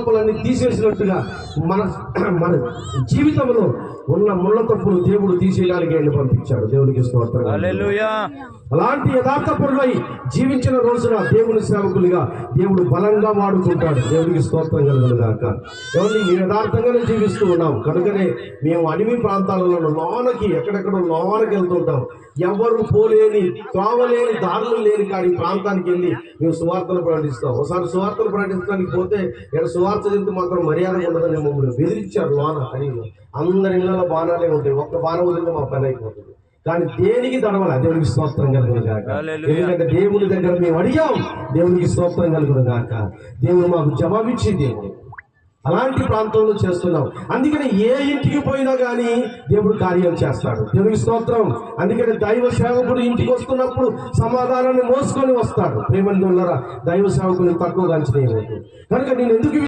తప్పులన్నీ తీసేసినట్టుగా మన మన జీవితంలో ఉన్న ముళ్ళ తప్పులు దేవుడు తీసేయడానికి ఆయన పంపించాడు. దేవునికి స్తోత్రం. హల్లెలూయా. అలాంటి యథార్థపరులై జీవించిన రోజున దేవుని సేవకులుగా దేవుడు బలంగా వాడుకుంటాడు. దేవునికి స్తోత్రం కలుగునుగాక. ఎవరిని మేము యథార్థంగానే జీవిస్తూ ఉన్నాం కనుకనే మేము అడవి ప్రాంతాలలో లోనకి ఎక్కడెక్కడో లోనకి వెళ్తుంటాం. ఎవరు పోలేని త్రోవలేని దారులు లేని కాడి ప్రాంతానికి వెళ్ళి మేము సువార్తలు ప్రకటిస్తాం. ఒకసారి సువార్తలు ప్రకటించడానికి పోతే ఇక్కడ సువార్త చెప్తే మాత్రం మర్యాద ఉండదని మమ్మల్ని బెదిరించారు లోన అడవిలో అందరి ఇళ్ళలో బాణాలే ఉంటాయి. ఒక్క బాణం వదిలితే మా పని అయిపోతుంది. కానీ దేనికి తడవాలి? దేవునికి స్తోత్రం కలుగును గాక. హల్లెలూయా. ఎందుకంటే దేవుని దగ్గర మేము అడిగాం దేవునికి స్తోత్రం కలుగును గాక. దేవుడు మాకు జవాబిచ్చి దేవుడు. అలాంటి ప్రాంతంలో చేస్తున్నాం అందుకని ఏ ఇంటికి పోయినా కానీ దేవుడు కార్యం చేస్తాడు. దేవుడికి స్తోత్రం. అందుకని దైవ సేవకుడు ఇంటికి వస్తున్నప్పుడు సమాధానాన్ని మోసుకొని వస్తాడు. ప్రేమందులరా దైవ సేవకుని తక్కువగా అంచనా కనుక నేను ఎందుకు